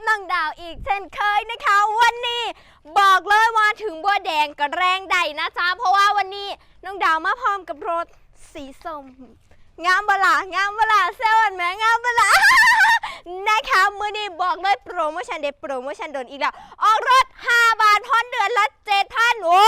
กับน้องดาวอีกเช่นเคยนะคะ วันนี้บอกเลยว่าถึงบัวแดงก็แรงใดนะจ๊ะเพราะว่าวันนี้น้องดาวมาพร้อมกับรถสีส้มงามบลางามบลาเซวันแหม่งามบลานะคะมือนี้บอกเลยโปรโมชั่นเด็ดโปรโมชั่นโดนอีกแล้วออกรถ 5 บาทพอนเดือนละ7,000โอ้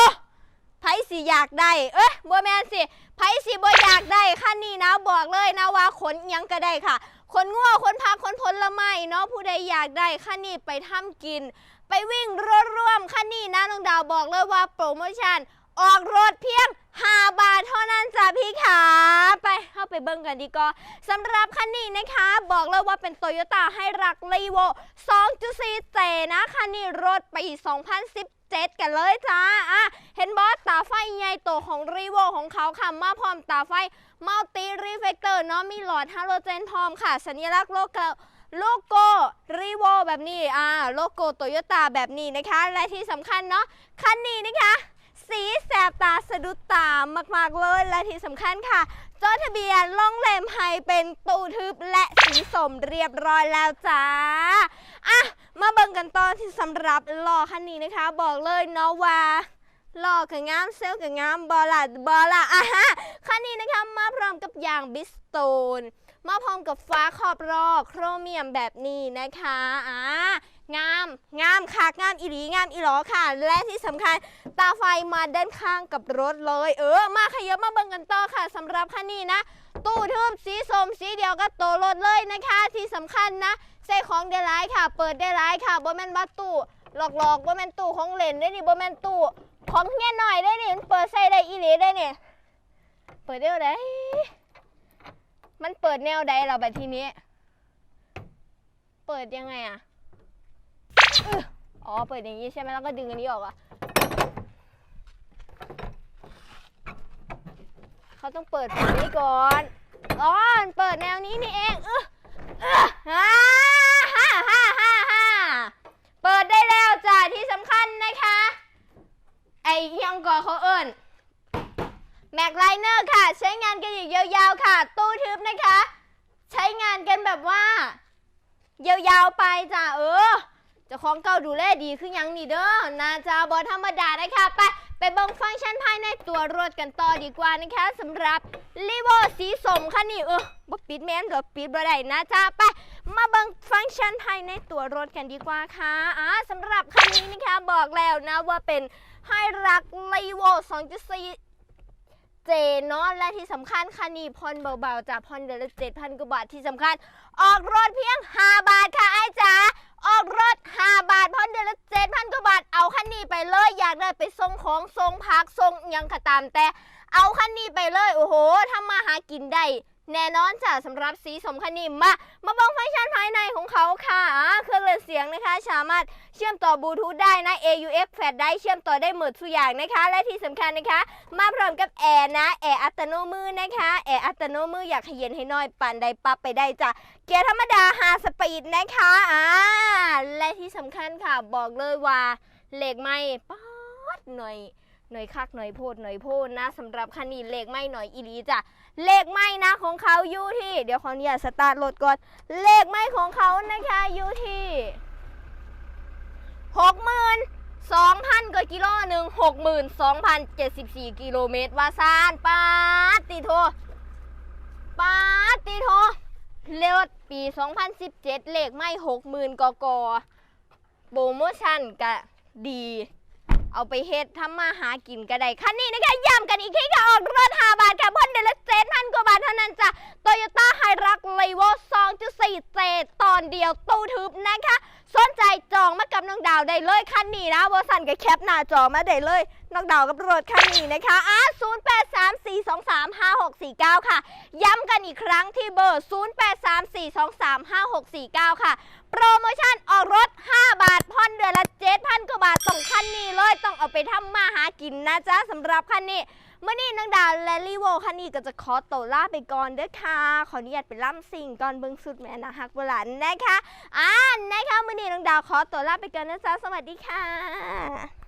ไผสิอยากได้ เอ้ยบัวแมนสิไผสิบ่อยากได้คันนี้นะบอกเลยนะว่าขนยังก็ได้ค่ะ คนง่วคนพักคนผลไม้เนาะผู้ใดอยากได้คันนี้ไปทำกิน ไปวิ่งรถร่วมคันนี้นะน้องดาวบอกเลยว่าโปรโมชั่นออกรถเพียง 5 บาทเท่านั้นจ้ะพี่ขาไปเข้าไปเบิ่งกันดีกว่าสำหรับคันนี้นะคะ บอกเลยว่าเป็นโตโยต้าให้รักรีโว2.4เจนะ คันนี้รถปี 2017 จ็ดกันเลยจ้าอะเห็นบอสตาไฟใหญ่โตของรีโวของเขาค่ะ มาพร้อมตาไฟมัลติรีเฟกเตอร์เนาะมีหลอดฮาโลเจนพร้อมค่ะ สัญลักษณ์โลโก้โลโก้รีโวแบบนี้อ่าโลโก้โตโยต้าแบบนี้นะคะ และที่สำคัญเนาะคันนี้นะคะสีแสบตาสะดุดตามาก ๆ เลย และที่สำคัญค่ะ จดทะเบียนล่องเลมไฮเป็นตูทึบและสีสมเรียบร้อยแล้วจ้า อะ มาเบิ่งกันตอนที่สำหรับล้อคันนี้นะคะ บอกเลยเนาะว่าล้อกับงามเซลกับงามบอละบอละอะฮะคันนี้นะคะมาพร้อมกับยางบิสโตนมาพร้อมกับฟ้าขอบรอโครเมียมแบบนี้นะคะอ่างามงามคักงามอีหลีงามอีหลอค่ะ และที่สำคัญตาไฟมาด้านข้างกับรถเลย เออ มาขยับมาเบิ่งกันต่อค่ะสำหรับคันนี้นะ ตู้ทึบสีส้มสีเดียวกับตัวรถเลยนะคะ ที่สำคัญนะ ส่ของได้หลายค่ะ เปิดได้หลายค่ะบ่แม่นว่าตู้หลอกๆบ่แม่นตู้ของเล่นได้นี่บ่แม่นตู้ของเงี้ยหน่อยได้นี่มันเปิดใส่ได้อีหลีได้นี่เปิดได้ไหนมันเปิดแนวใดเราแบบทีนี้ เปิดยังไงอะอึ๊ะอ๋อเปิดอย่างนี้ใช่ไหมแล้วก็ดึงอันนี้ออกอะเขาต้องเปิดฝั่งนี้ก่อนอ๋อเปิดแนวนี้นี่เองอึ๊ะอึ๊ะฮ่าฮ่าฮ่าฮ่าฮ่าเปิดได้แล้วจ้ะที่สำคัญนะคะ ไอ้เอียังก่อเขาเอิญ แม็กไล เนอร์ค่ะ ใช้งานกันอย่ยาวๆค่ะ ตู้ทึบนะคะ ใช้งานกันแบบว่า ยาวๆไปจ้ะเออเจ้าของเก่าดูแลดีขึ้นยังนี่เด้อนาจาบอธรรมดานะคะไปไปเบิ่งฟังก์ชันภายในตัวรถกันต่อดีกว่านะคะสำหรับลีโวสีสมค่ะนี่เออบ่ปิดแม่นเดี๋ยวปิดบ่ได้นะจ้าไปมาเบิ่งฟังก์ชันภายในตัวรถกันดีกว่าค่ะอ่าสำหรับคันนี้นะคะบอกแล้วนะว่าเป็นให้รักลีโว2.4 เจเนาะและที่สำคัญคันนี้ผ่อนเบาๆจากผ่อนเดือนละเจ็ดพันกว่าบาทที่สำคัญ ออกรถเพียง 5 บาทค่ะไอ้จ๋าออกรถ 5 บาทผ่อนเดือนละเจ็ดพันกว่าบาท เอาคันนี้ไปเลยอยากได้ไปส่งของส่งพักส่งยังก็ตามแต่ เอาคันนี้ไปเลยโอ้โหทำมาหากินได้แน่นอนจ้ะสำหรับสีสมคันนี้มามาบังฟังก์ชันภายในของเขาค่ะเครื่องเล่นเสียงนะคะ สามารถ เชื่อมต่อบลูทูธได้นะ AUX แฟลชได้เชื่อมต่อได้หมดทุกอย่างนะคะ และที่สำคัญนะคะ มาพร้อมกับแอร์นะแอร์อัตโนมือนะคะแอร์อัตโนมืออยากให้เย็นให้น้อยปั่นได้ปั๊บไปได้จ้ะเกียร์ธรรมดา5สปีดนะคะอ่าและที่สำคัญค่ะบอกเลยว่าเหล็กไม่ป๊อดหน่อยหน่อยคักหน่อยโพดหน่อยโพดนะสำหรับคันนี้เหล็กไม่หน่อยอีลีจ้ะเหล็กไม่นะของเขาอยู่ที่ เดี๋ยวขออนุญาตสตาร์ทรถก่อนเหล็กไม่ของเขานะคะอยู่ที่ หกหมื่นสองพันกว่ากิโลหนึ่งหกหมื่นสองพันเจ็ดสิบสี่กิโลเมตรวาซานปาติโทปาติโทเร็วปี 2017 เลขไม่หกหมื่นกกโปรโมชั่นก็ดี เอาไปเฮ็ดทำมาหากินก็ได้คันนี้นะคะย้ำกันอีกทีค่ะออกรถ5บาทค่ะพ่นเดือนละเจ็ดพันกว่าบาทเท่านั้นจ้ะโตโยต้าไฮรักเลโว2.4 เจตอนเดียวตู้ทึบนะคะสนใจจองมากับน้องดาวได้เลยคันนี้นะวอสันกับแคปหน้าจอมาได้เลยน้องดาวกับรถคันนี้นะคะอะ0834235649 ค่ะ ย้ำกันอีกครั้งที่เบอร์ 0834235649 ค่ะ โปรโมชั่นออกรถ 5 บาทผ่อนเดือนละ 7,000กว่าบาทต้องคันนี้เลยต้องเอาไปทำมาหากินนะจ๊ะสำหรับคันนี้ เมื่อนี้นางดาวและลีโวคันนี้ก็จะขอตัวลาไปก่อนเด้อค่ะ ขออนุญาตไปล่ำสิ่งก่อนเบิ่งสุดแม่นะฮักโบราณนะคะอ่านะคะเมื่อนี้นางดาวขอตัวลาไปก่อนนะจ๊ะสวัสดีค่ะ